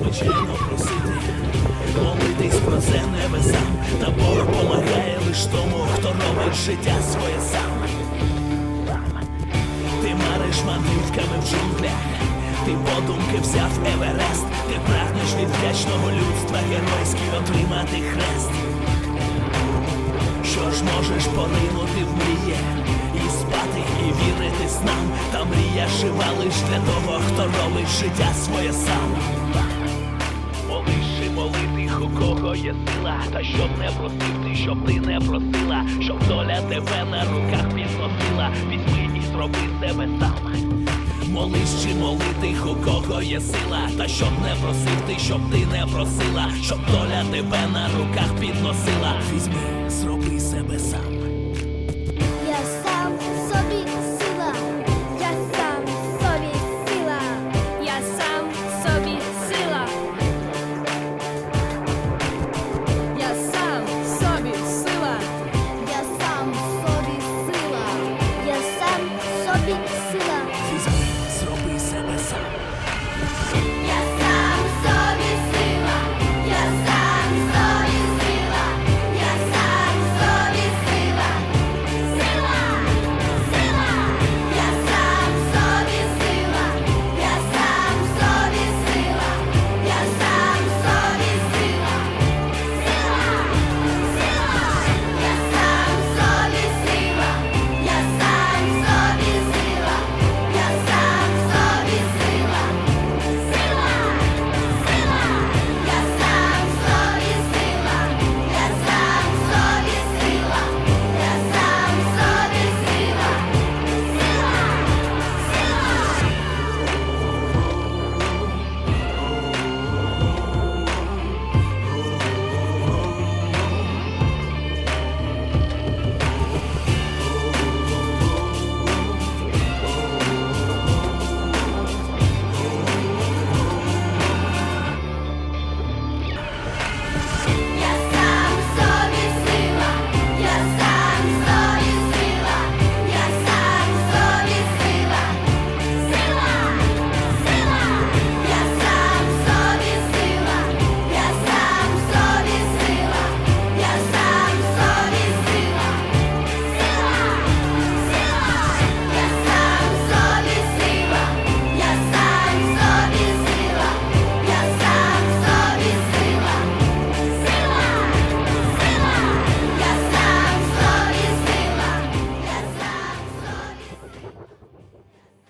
звичайно просити, молитись про це небесам, та Бог помагає лиш тому, хто робить життя своє сам. Ти мариш манутками в джунглях, ти подумки взяв Еверест, ти прагнеш від вдячного людства геройський отримати хрест. Що ж можеш поринути в мріє, і спати, і вірити снам, та мрія жива лиш для того, хто робить життя своє сам. Молитих, у кого є сила, та щоб не просив ти, щоб ти не просила, щоб доля тебе на руках підносила, візьми і зроби себе сам. Молись чи молитих, у кого є сила, та щоб не просив ти, щоб ти не просила, щоб доля тебе на руках підносила. Візьми, зроби себе сам.